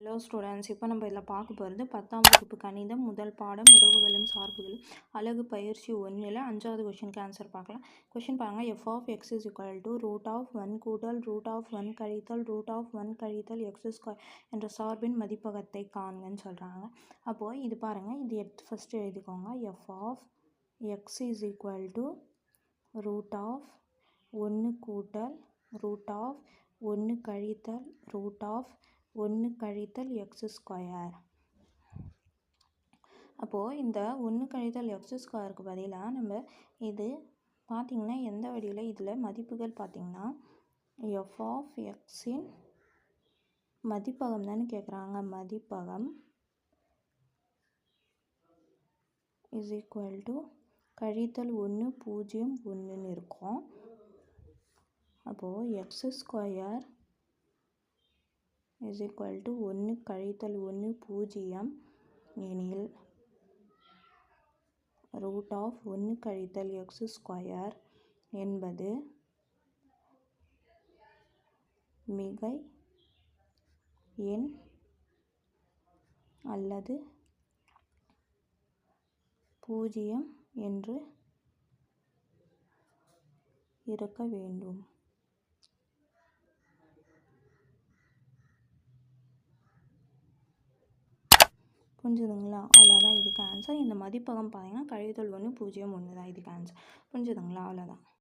Hello students இப்போ நம்ம இதில் பார்க்க போகிறது பத்தாம் வகுப்பு கணிதம் முதல் பாடம் உறவுகளும் சார்புகளும் அழகு பயிற்சி ஒன்றில் அஞ்சாவது கொஷினுக்கு ஆன்சர் பார்க்கலாம். கொஷின் பாருங்கள் F of X is equal to root of one கூட்டல் ரூட் ஆஃப் ஒன் கழித்தல் ரூட் ஆஃப் ஒன் கழித்தல் எக்ஸ் ஸ்கொயர் என்ற சார்பின் மதிப்பகத்தை காண்கன்னு சொல்கிறாங்க அப்போது இது பாருங்கள் இது எடுத்து ஃபஸ்ட்டு எழுதிக்கோங்க. F of X is equal to root of ஒன்று கூட்டல் ரூட் ஆஃப் ஒன்று கழித்தல் ரூட் ஆஃப் ஒன்று கழித்தல் எக்ஸ் ஸ்கொயர் அப்போது இந்த ஒன்று கழித்தல் எக்ஸ் ஸ்கொயருக்கு பதிலாக நம்ம இது பார்த்திங்கன்னா எந்த வழியில் இதில் மதிப்புகள் பார்த்திங்கன்னா எஃப் ஆஃப் எக்ஸின் மதிப்பகம் தானே கேட்குறாங்க மதிப்பகம் இஸ் ஈக்குவல் டு கழித்தல் ஒன்று பூஜ்ஜியம் ஒன்றுன்னு இருக்கும். அப்போது X square is equal to ஒன்று கழித்தல் ஒன்று பூஜ்ஜியம் எனில் ரூட் ஆஃப் ஒன்று கழித்தல் எக்ஸ் ஸ்கொயர் என்பது மிகை எண் அல்லது பூஜ்ஜியம் என்று இருக்க வேண்டும். புரிஞ்சுதுங்களா? அவ்வளோதான் இதுக்கு ஆன்சர் இந்த மதிப்பகம் பார்த்தீங்கன்னா கழித்தல் ஒன்று பூஜ்ஜியம் ஒன்று தான் இதுக்கு ஆன்சர் புரிஞ்சுதுங்களா? அவ்வளோதான்.